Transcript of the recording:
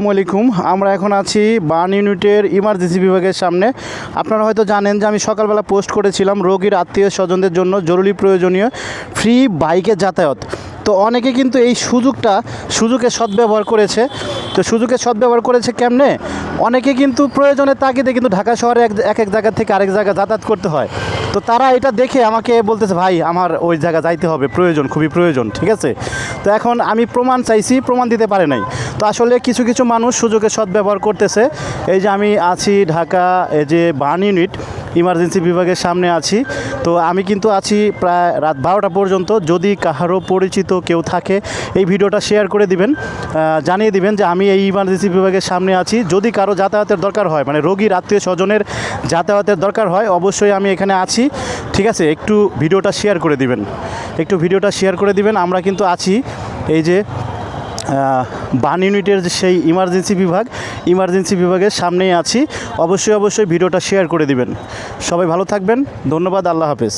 আসসালামু আলাইকুম, আমরা এখন আছি বার্ন ইউনিটের ইমার্জেন্সি বিভাগের সামনে। আপনারা হয়তো জানেন যে আমি সকালবেলা পোস্ট করেছিলাম রোগীর আত্মীয় স্বজনদের জন্য জরুরি প্রয়োজনীয় ফ্রি বাইকের যাতায়াত। তো অনেকে কিন্তু এই সুযোগটা সুযোগের সদ্ব্যবহার করেছে। তো সুযোগের সদ্ব্যবহার করেছে কেমনে? অনেকে কিন্তু প্রয়োজনে তাগিদে কিন্তু ঢাকা শহরে এক এক জায়গা থেকে আরেক জায়গায় যাতায়াত করতে হয়। তো তারা এটা দেখে আমাকে বলতেছে, ভাই, আমার ওই জায়গা যাইতে হবে, প্রয়োজন, খুবই প্রয়োজন, ঠিক আছে? তো এখন আমি প্রমাণ চাইছি, প্রমাণ দিতে পারে নাই। তো আসলে কিছু কিছু মানুষ সুযোগের সদ্ব্যবহার করতেছে। এই যে আমি আছি ঢাকা, এই যে বার্ন ইউনিট ইমার্জেন্সি বিভাগের সামনে আছি। তো আমি কিন্তু আছি প্রায় রাত বারোটা পর্যন্ত। যদি কাহারও পরিচিত কেউ থাকে, এই ভিডিওটা শেয়ার করে দিবেন জানিয়ে দিবেন যে আমি এই ইমার্জেন্সি বিভাগের সামনে আছি। যদি কারও যাতায়াতের দরকার হয় মানে রোগীর আত্মীয় স্বজনের যাতায়াতের দরকার হয়, অবশ্যই আমি এখানে আছি। ঠিক আছে, একটু ভিডিওটা শেয়ার করে দিবেন। একটু ভিডিওটা শেয়ার করে দিবেন। আমরা কিন্তু আছি। এই যে বান ইউনিটের যে সেই ইমার্জেন্সি বিভাগ ইমার্জেন্সি বিভাগের সামনেই আছি। অবশ্যই অবশ্যই ভিডিওটা শেয়ার করে দিবেন। সবাই ভালো থাকবেন। ধন্যবাদ, আল্লাহ হাফেজ।